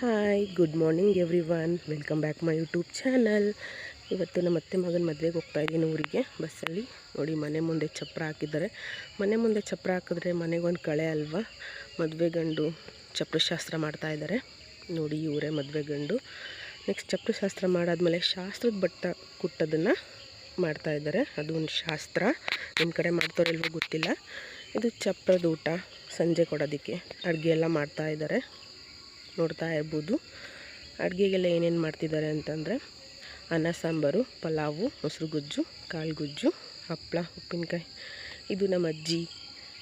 Hi good morning everyone welcome back my YouTube channel ಇವತ್ತು ನಮ್ಮ ಅತ್ತೆ ಮಗನ ಮದುವೆಗೆ ಹೋಗ್ತಾ ಇದ್ದೀನಿ ಊರಿಗೆ, ಬಸ್ಸಲ್ಲಿ. ನೋಡಿ, ಮನೆ ಮುಂದೆ ಚಪ್ರ ಹಾಕಿದ್ದಾರೆ. ಮನೆ ಮುಂದೆ ಚಪ್ರ ಹಾಕಿದ್ರೆ ಮನೆಗೊಂದು ಕಳೆ ಅಲ್ವಾ? ಮದುವೆ ಗಂಡು ಚಪ್ರಶಾಸ್ತ್ರ ಮಾಡ್ತಾ ಇದ್ದಾರೆ. ನೋಡಿ, ಇವರೇ ಮದುವೆ ಗಂಡು. ನೆಕ್ಸ್ಟ್ ಚಪ್ರಶಾಸ್ತ್ರ ಮಾಡಾದಮೇಲೆ ಶಾಸ್ತ್ರದ ಬಟ್ಟ ಕುಟ್ಟೋದನ್ನು ಮಾಡ್ತಾ ಇದ್ದಾರೆ. ಅದು ಒಂದು ಶಾಸ್ತ್ರ. ನಿಮ್ಮ ಕಡೆ ಮಾಡ್ತಾರಿಲ್ವೋ ಗೊತ್ತಿಲ್ಲ. ಇದು ಚಪ್ರದ ಊಟ, ಸಂಜೆ ಕೊಡೋದಕ್ಕೆ. ಅಡುಗೆ ಎಲ್ಲ ಮಾಡ್ತಾ ಇದ್ದಾರೆ. ನೋಡ್ತಾ ಇರ್ಬೋದು. ಅಡುಗೆಗೆಲ್ಲ ಏನೇನು ಮಾಡ್ತಿದ್ದಾರೆ ಅಂತಂದರೆ ಅನ್ನ, ಸಾಂಬಾರು, ಪಲಾವು, ಮೊಸರು ಗೊಜ್ಜು, ಕಾಳು ಗೊಜ್ಜು ಹಪ್ಪಳ ಉಪ್ಪಿನಕಾಯಿ. ಇದು ನಮ್ಮ ಅಜ್ಜಿ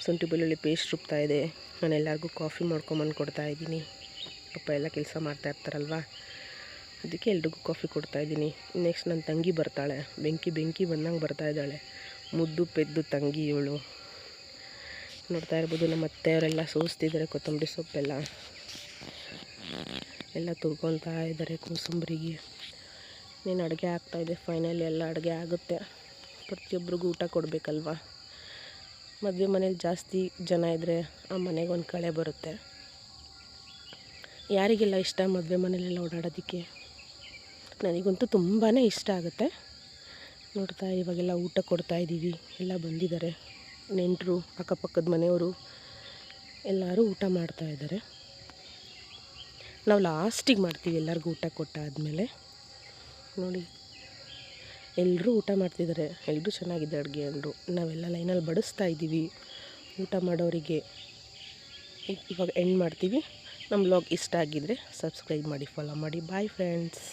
ಶುಂಠಿ ಬೆಳ್ಳುಳ್ಳಿ ಪೇಸ್ಟ್ ರುಬ್ತಾ ಇದೆ. ನಾನು ಎಲ್ಲರಿಗೂ ಕಾಫಿ ಮಾಡ್ಕೊಂಬಂದು ಕೊಡ್ತಾ ಇದ್ದೀನಿ. ಪಪ್ಪ ಎಲ್ಲ ಕೆಲಸ ಮಾಡ್ತಾ ಇರ್ತಾರಲ್ವ? ಅದಕ್ಕೆ ಎಲ್ರಿಗೂ ಕಾಫಿ ಕೊಡ್ತಾ ಇದ್ದೀನಿ. ನೆಕ್ಸ್ಟ್ ನನ್ನ ತಂಗಿ ಬರ್ತಾಳೆ. ಬೆಂಕಿ ಬೆಂಕಿ ಬಂದಂಗೆ ಬರ್ತಾ ಇದ್ದಾಳೆ. ಮುದ್ದು, ಪೆದ್ದು ತಂಗಿ ಇವಳು. ನೋಡ್ತಾ ಇರ್ಬೋದು ನಮ್ಮ ಅತ್ತೆಯವರೆಲ್ಲ ಸೋಸ್ತಿದ್ದಾರೆ ಕೊತ್ತಂಬರಿ ಸೊಪ್ಪೆಲ್ಲ. ಎಲ್ಲ ತುರ್ಕೊತಾ ಇದ್ದಾರೆ ಕೋಸಂಬರಿಗೆ. ನೀನು ಅಡುಗೆ ಆಗ್ತಾಯಿದೆ ಫೈನಲಿ ಎಲ್ಲ ಅಡುಗೆ ಆಗುತ್ತೆ. ಪ್ರತಿಯೊಬ್ಬರಿಗೂ ಊಟ ಕೊಡಬೇಕಲ್ವ? ಮದುವೆ ಮನೇಲಿ ಜಾಸ್ತಿ ಜನ ಇದ್ದರೆ ಆ ಮನೆಗೆ ಒಂದು ಕಳೆ ಬರುತ್ತೆ. ಯಾರಿಗೆಲ್ಲ ಇಷ್ಟ ಮದುವೆ ಮನೇಲೆಲ್ಲ ಓಡಾಡೋದಕ್ಕೆ? ನನಗಂತೂ ತುಂಬಾ ಇಷ್ಟ ಆಗುತ್ತೆ. ನೋಡ್ತಾ ಇವಾಗೆಲ್ಲ ಊಟ ಕೊಡ್ತಾ ಇದ್ದೀವಿ, ಎಲ್ಲ ಬಂದಿದ್ದಾರೆ. ನೆಂಟರು, ಅಕ್ಕಪಕ್ಕದ ಮನೆಯವರು ಎಲ್ಲರೂ ಊಟ ಮಾಡ್ತಾ ಇದ್ದಾರೆ. ನಾವು ಲಾಸ್ಟಿಗೆ ಮಾಡ್ತೀವಿ ಎಲ್ಲರಿಗೂ ಊಟ ಕೊಟ್ಟಾದಮೇಲೆ. ನೋಡಿ ಎಲ್ಲರೂ ಊಟ ಮಾಡ್ತಿದ್ದಾರೆ. ಎಲ್ಲರೂ ಚೆನ್ನಾಗಿದೆ ಅಡುಗೆ ಅಂದರು. ನಾವೆಲ್ಲ ಲೈನಲ್ಲಿ ಬಡಿಸ್ತಾ ಇದ್ದೀವಿ ಊಟ ಮಾಡೋರಿಗೆ. ಇವಾಗ ಎಂಡ್ ಮಾಡ್ತೀವಿ. ನಮ್ಮ ಬ್ಲಾಗ್ ಇಷ್ಟ ಆಗಿದ್ದರೆ ಸಬ್ಸ್ಕ್ರೈಬ್ ಮಾಡಿ ಫಾಲೋ ಮಾಡಿ. Bye friends